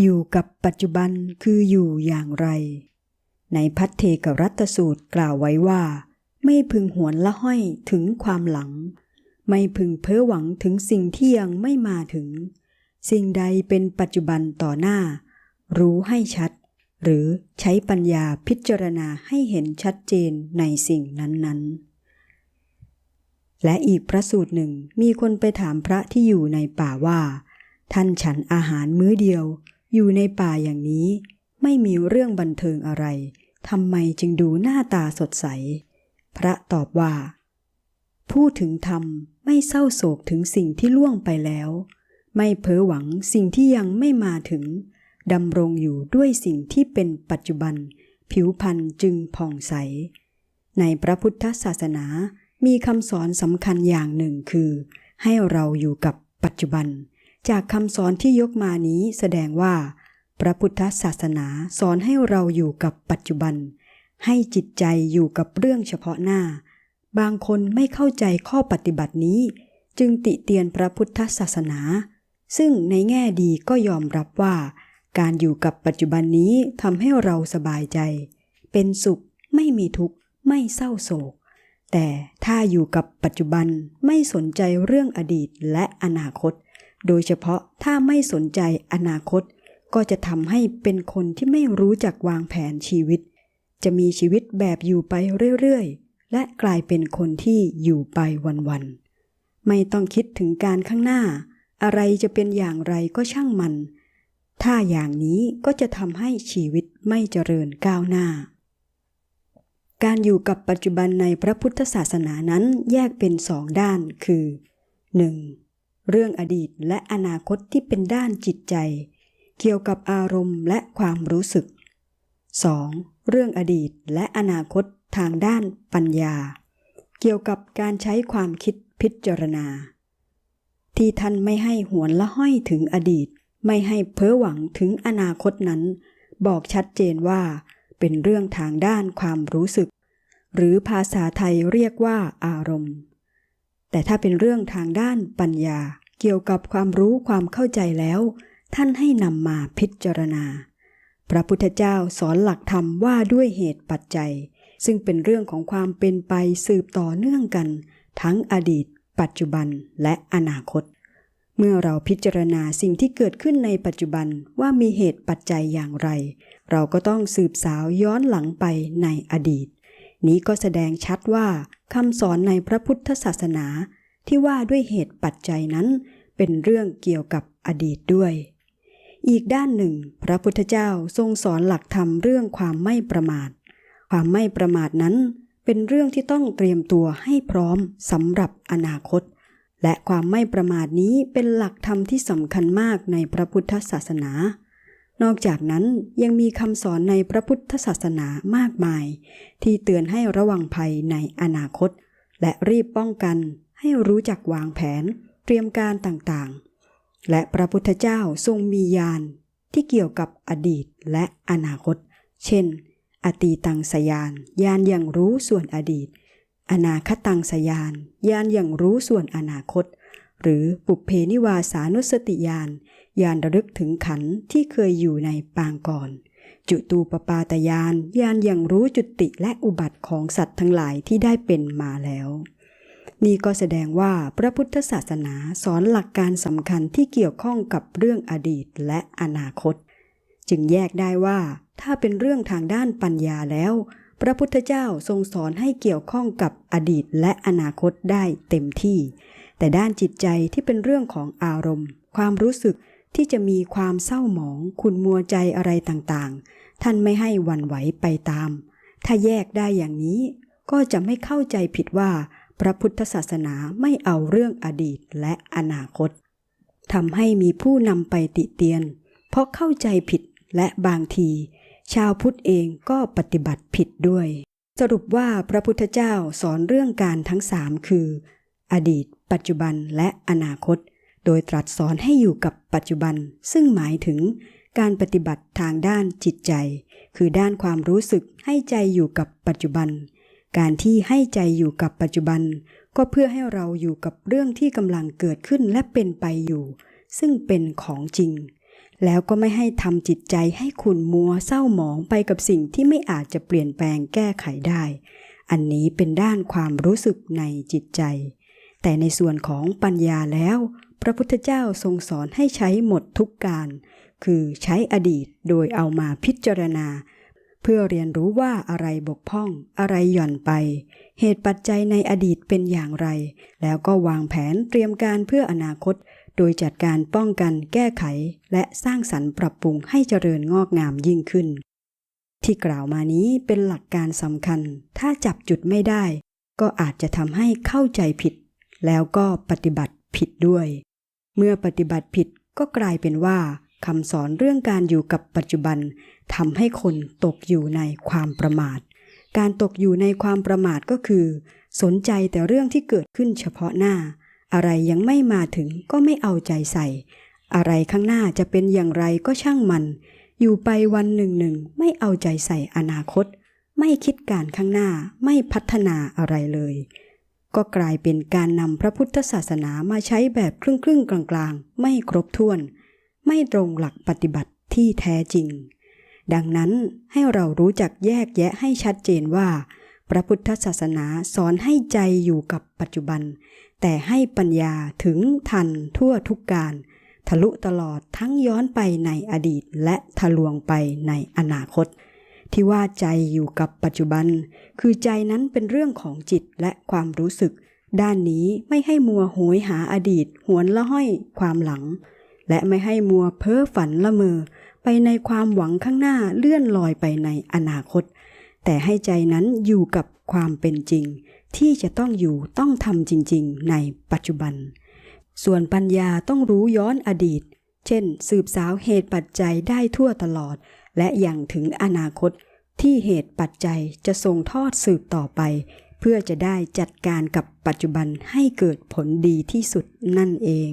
อยู่กับปัจจุบันคืออยู่อย่างไร ในพัทเทกรัตสูตรกล่าวไว้ว่า ไม่พึงหวนละห้อยถึงความหลัง ไม่พึงเพ้อหวังถึงสิ่งที่ยังไม่มาถึง สิ่งใดเป็นปัจจุบันต่อหน้า รู้ให้ชัด หรือใช้ปัญญาพิจารณาให้เห็นชัดเจนในสิ่งนั้นๆ และอีกพระสูตรหนึ่งมีคนไปถามพระที่อยู่ในป่าว่า ท่านฉันอาหารมื้อเดียว อยู่ในป่าอย่างนี้ไม่มีเรื่องบันเทิงอะไรทำไมจึงดูหน้าตาสดใส พระตอบว่า พูดถึงธรรมไม่เศร้าโศกถึงสิ่งที่ล่วงไปแล้ว ไม่เพ้อหวังสิ่งที่ยังไม่มาถึงดำรงอยู่ด้วยสิ่งที่เป็นปัจจุบัน ผิวพรรณจึงผ่องใส ในพระพุทธศาสนามีคำสอนสำคัญอย่างหนึ่งคือ ให้เราอยู่กับปัจจุบัน จากคำสอนที่ยกมานี้แสดงว่า พระพุทธศาสนาสอนให้เราอยู่กับปัจจุบัน ให้จิตใจอยู่กับเรื่องเฉพาะหน้า บางคนไม่เข้าใจข้อปฏิบัตินี้ จึงติเตียนพระพุทธศาสนา ซึ่งในแง่ดีก็ยอมรับว่า การอยู่กับปัจจุบันนี้ทำให้เราสบายใจ เป็นสุขไม่มีทุกข์ไม่เศร้าโศก แต่ถ้าอยู่กับปัจจุบันไม่สนใจเรื่องอดีตและอนาคต โดยเฉพาะถ้าไม่สนใจอนาคต ก็จะทำให้เป็นคนที่ไม่รู้จักวางแผนชีวิต จะมีชีวิตแบบอยู่ไปเรื่อยๆ และกลายเป็นคนที่อยู่ไปวันๆ ไม่ต้องคิดถึงการข้างหน้า อะไรจะเป็นอย่างไรก็ช่างมัน ถ้าอย่างนี้ก็จะทำให้ชีวิตไม่เจริญก้าวหน้าการอยู่กับปัจจุบันในพระพุทธศาสนานั้นแยกเป็นสองด้านคือ 1. เรื่องอดีตและอนาคตที่เป็นด้านจิตใจ เกี่ยวกับอารมณ์และความรู้สึก 2. เรื่องอดีตและอนาคตทางด้านปัญญา เกี่ยวกับการใช้ความคิดพิจารณา ที่ท่านไม่ให้หวนละห้อยถึงอดีต ไม่ให้เพ้อหวังถึงอนาคตนั้น บอกชัดเจนว่า เป็นเรื่องทางด้านความรู้สึก หรือภาษาไทยเรียกว่าอารมณ์ แต่ถ้าเป็นเรื่องทางด้านปัญญา เกี่ยวกับความรู้ความเข้าใจแล้ว ท่านให้นำมาพิจารณา พระพุทธเจ้าสอนหลักธรรมว่าด้วยเหตุปัจจัย ซึ่งเป็นเรื่องของความเป็นไปสืบต่อเนื่องกัน ทั้งอดีต ปัจจุบันและอนาคต เมื่อเราพิจารณาสิ่งที่เกิดขึ้นในปัจจุบันว่ามีเหตุปัจจัยอย่างไร เราก็ต้องสืบสาวย้อนหลังไปในอดีต นี้ก็แสดงชัดว่าคำสอนในพระพุทธศาสนาที่ว่าด้วยเหตุปัจจัยนั้นเป็นเรื่องเกี่ยวกับอดีตด้วย อีกด้านหนึ่ง พระพุทธเจ้าทรงสอนหลักธรรมเรื่องความไม่ประมาท ความไม่ประมาทนั้นเป็นเรื่องที่ต้องเตรียมตัวให้พร้อมสำหรับอนาคต และความไม่ประมาทนี้เป็นหลักธรรมที่สำคัญมากในพระพุทธศาสนา นอกจากนั้นยังมีคำสอนในพระพุทธศาสนามากมาย ที่เตือนให้ระวังภัยในอนาคต และรีบป้องกันให้รู้จักวางแผนเตรียมการต่างๆ และพระพุทธเจ้าทรงมีญาณที่เกี่ยวกับอดีตและอนาคต เช่น อตีตังสยานญาณอย่างรู้ส่วนอดีต อนาคตังสยานญาณอย่างรู้ส่วนอนาคต หรือปุเพนิวาสานุสติญาณ ญาณระลึกถึงขันที่เคยอยู่ในปางก่อน จุตูปปาตยานญาณอย่างรู้จุติและอุบัติของสัตว์ทั้งหลายที่ได้เป็นมาแล้ว นี่ก็แสดงว่าพระพุทธศาสนาสอนหลักการสำคัญที่เกี่ยวข้องกับเรื่องอดีตและอนาคต จึงแยกได้ว่า ถ้าเป็นเรื่องทางด้านปัญญาแล้ว พระพุทธเจ้าทรงสอนให้เกี่ยวข้องกับอดีตและอนาคตได้เต็มที่ แต่ด้านจิตใจที่เป็นเรื่องของอารมณ์ ความรู้สึก ที่จะมีความเศร้าหมองคุณมัวใจอะไรต่างๆ ท่านไม่ให้วันไหวไปตาม ถ้าแยกได้อย่างนี้ ก็จะไม่เข้าใจผิดว่า พระพุทธศาสนาไม่เอาเรื่องอดีตและอนาคตทำให้มีผู้นำไปติเตียน เพราะเข้าใจผิดและบางที ชาวพุทธเองก็ปฏิบัติผิดด้วย สรุปว่าพระพุทธเจ้าสอนเรื่องการทั้งสามคือ อดีต ปัจจุบันและอนาคต โดยตรัสสอนให้อยู่กับปัจจุบัน ซึ่งหมายถึงการปฏิบัติทางด้านจิตใจ คือด้านความรู้สึกให้ใจอยู่กับปัจจุบัน การที่ให้ใจอยู่กับปัจจุบัน ก็เพื่อให้เราอยู่กับเรื่องที่กำลังเกิดขึ้นและเป็นไปอยู่ ซึ่งเป็นของจริง แล้วก็ไม่ให้ทำจิตใจให้ขุ่นมัวเศร้าหมองไปกับสิ่งที่ไม่อาจจะเปลี่ยนแปลงแก้ไขได้ อันนี้เป็นด้านความรู้สึกในจิตใจ แต่ในส่วนของปัญญาแล้ว ระพุทธเจ้าทรงสอนให้ใช้หมดทุกการ คือใช้อดีตโดยเอามาพิจารณา เพื่อเรียนรู้ว่าอะไรบกพร่อง อะไรหย่อนไป เหตุปัจจัยในอดีตเป็นอย่างไร แล้วก็วางแผนเตรียมการเพื่ออนาคต โดยจัดการป้องกันแก้ไข และสร้างสรรค์ปรับปรุงให้เจริญงอกงามยิ่งขึ้น ที่กล่าวมานี้เป็นหลักการสำคัญ ถ้าจับจุดไม่ได้ ก็อาจจะทำให้เข้าใจผิด แล้วก็ปฏิบัติผิดด้วย เมื่อปฏิบัติผิดก็กลายเป็นว่าคำสอนเรื่องการอยู่กับปัจจุบันทำให้คนตกอยู่ในความประมาท การตกอยู่ในความประมาทก็คือ สนใจแต่เรื่องที่เกิดขึ้นเฉพาะหน้า อะไรยังไม่มาถึงก็ไม่เอาใจใส่ อะไรข้างหน้าจะเป็นอย่างไรก็ช่างมัน อยู่ไปวันหนึ่งหนึ่งไม่เอาใจใส่อนาคต ไม่คิดการข้างหน้าไม่พัฒนาอะไรเลย ก็กลายเป็นการนำพระพุทธศาสนามาใช้แบบครึ่งครึ่งๆกลางๆ ไม่ครบถ้วน ไม่ตรงหลักปฏิบัติที่แท้จริง ดังนั้นให้เรารู้จักแยกแยะให้ชัดเจนว่า พระพุทธศาสนาสอนให้ใจอยู่กับปัจจุบัน แต่ให้ปัญญาถึงทันทั่วทุกการ ทะลุตลอดทั้งย้อนไปในอดีตและทะลวงไปในอนาคต ที่ว่าใจอยู่กับปัจจุบัน คือใจนั้นเป็นเรื่องของจิตและความรู้สึก ด้านนี้ไม่ให้มัวโหยหาอดีต หวนละห้อยความหลัง และไม่ให้มัวเพ้อฝันละเมอ ไปในความหวังข้างหน้าเลื่อนลอยไปในอนาคต แต่ให้ใจนั้นอยู่กับความเป็นจริง ที่จะต้องอยู่ต้องทำจริง ๆ ในปัจจุบัน ส่วนปัญญาต้องรู้ย้อนอดีต เช่น สืบสาวเหตุปัจจัยได้ทั่วตลอด และอย่างถึงอนาคตที่เหตุปัจจัยจะส่งทอดสืบต่อไป เพื่อจะได้จัดการกับปัจจุบันให้เกิดผลดีที่สุดนั่นเอง